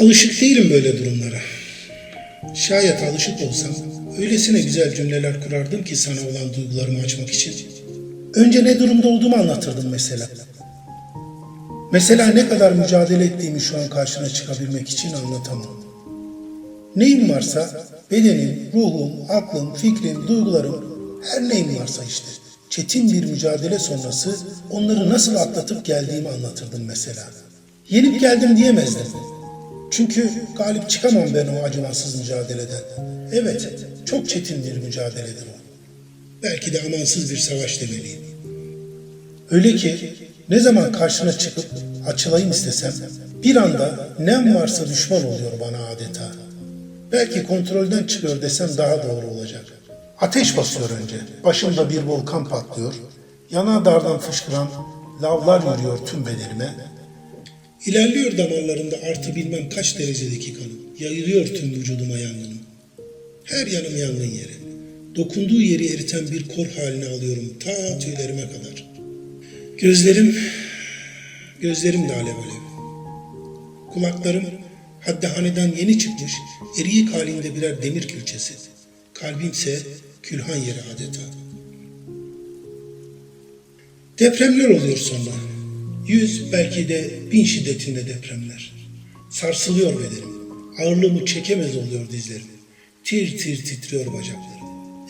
Alışık değilim böyle durumlara. Şayet alışık olsam öylesine güzel cümleler kurardım ki sana olan duygularımı açmak için. Önce ne durumda olduğumu anlatırdım mesela. Mesela ne kadar mücadele ettiğimi şu an karşına çıkabilmek için anlatamam. Neyim varsa bedenim, ruhum, aklım, fikrim, duygularım her neyim varsa işte. Çetin bir mücadele sonrası onları nasıl atlatıp geldiğimi anlatırdım mesela. Yenip geldim diyemezdim. Çünkü galip çıkamam ben o acımasız mücadeleden. Evet, çok çetin bir mücadeledir o. Belki de amansız bir savaş demeliyim. Öyle ki ne zaman karşına çıkıp açılayım istesem bir anda nem varsa düşman oluyor bana adeta. Belki kontrolden çıkıyor desem daha doğru olacak. Ateş basıyor önce. Başımda bir volkan patlıyor. Yanardardan fışkıran lavlar yürüyor tüm bedenime. İlerliyor damarlarımda artı bilmem kaç derecedeki kanım. Yayılıyor tüm vücuduma yangınım. Her yanım yangın yeri. Dokunduğu yeri eriten bir kor haline alıyorum ta tüylerime kadar. Gözlerim, gözlerim de alev alev. Kulaklarım haddehaneden yeni çıkmış eriyik halinde birer demir külçesi. Kalbimse külhan yeri adeta. Depremler oluyor sonra. Yüz belki de bin şiddetinde depremler. Sarsılıyor bedenim. Ağırlığımı çekemez oluyor dizlerim. Tir tir titriyor bacaklarım.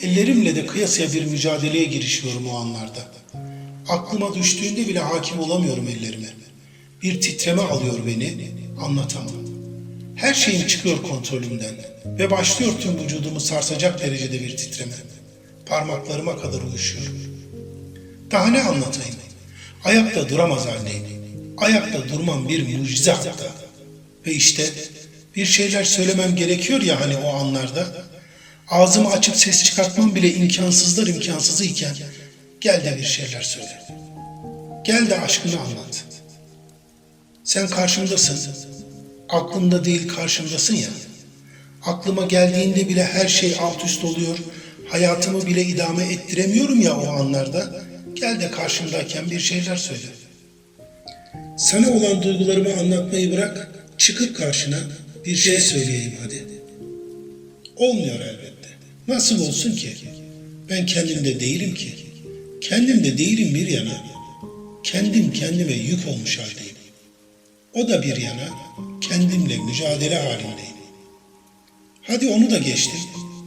Ellerimle de kıyasıya bir mücadeleye girişiyorum o anlarda. Aklıma düştüğünde bile hakim olamıyorum ellerime. Bir titreme alıyor beni, anlatamam. Her şeyim çıkıyor kontrolümden ve başlıyor tüm vücudumu sarsacak derecede bir titreme. Parmaklarıma kadar uyuşuyor. Daha ne anlatayım? Ayakta duramaz haldeyim. Ayakta durmam bir mucize hatta. Ve işte bir şeyler söylemem gerekiyor ya hani o anlarda. Ağzımı açıp ses çıkartmam bile imkansızlar imkansızı iken gel de bir şeyler söyle. Gel de aşkını anlat. Sen karşımdasın. Aklımda değil karşımdasın ya. Aklıma geldiğinde bile her şey alt üst oluyor. Hayatımı bile idame ettiremiyorum ya o anlarda. Gel de karşımdayken bir şeyler söyle. Sana olan duygularımı anlatmayı bırak, çıkıp karşına bir şey söyleyeyim hadi. Olmuyor elbette. Nasıl olsun ki? Ben kendimde değilim ki. Kendimde değilim bir yana. Kendim kendime yük olmuş haldeyim. O da bir yana kendimle mücadele halindeyim. Hadi onu da geçtim.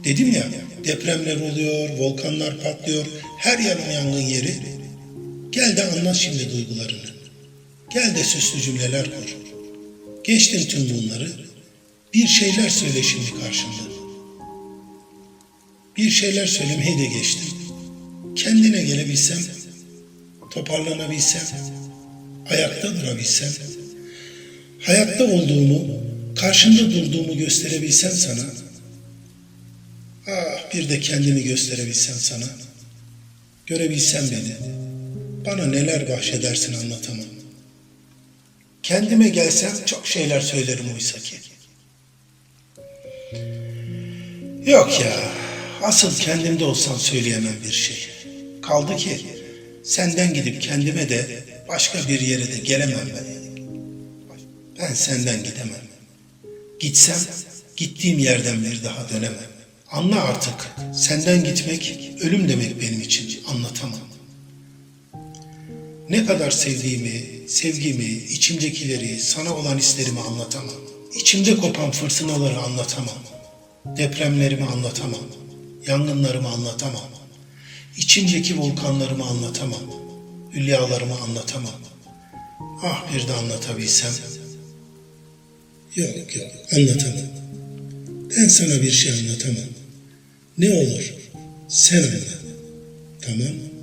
Dedim ya depremler oluyor, volkanlar patlıyor, her yanım yangın yeri. Gel de anlat şimdi duygularını. Gel de süslü cümleler kur. Geçtim tüm bunları. Bir şeyler söyle şimdi karşımda. Bir şeyler söylemeyi de geçtim. Kendine gelebilsem, toparlanabilsem, ayakta durabilsem, hayatta olduğumu, karşında durduğumu gösterebilsem sana, bir de kendimi gösterebilsem sana, görebilsem beni, bana neler bahşedersin anlatamam. Kendime gelsem çok şeyler söylerim oysa ki. Yok ya, asıl kendimde olsam söyleyemem bir şey. Kaldı ki senden gidip kendime de başka bir yere de gelemem ben. Ben senden gidemem. Gitsem gittiğim yerden bir daha dönemem. Anla artık senden gitmek ölüm demek benim için anlatamam. Ne kadar sevdiğimi, sevgimi, içimdekileri, sana olan hislerimi anlatamam. İçimde kopan fırtınaları anlatamam. Depremlerimi anlatamam. Yangınlarımı anlatamam. İçimdeki volkanlarımı anlatamam. Hülyalarımı anlatamam. Ah bir de anlatabilsem. Yok yok anlatamam. Ben sana bir şey anlatamam. Ne olur sen anla. Tamam mı?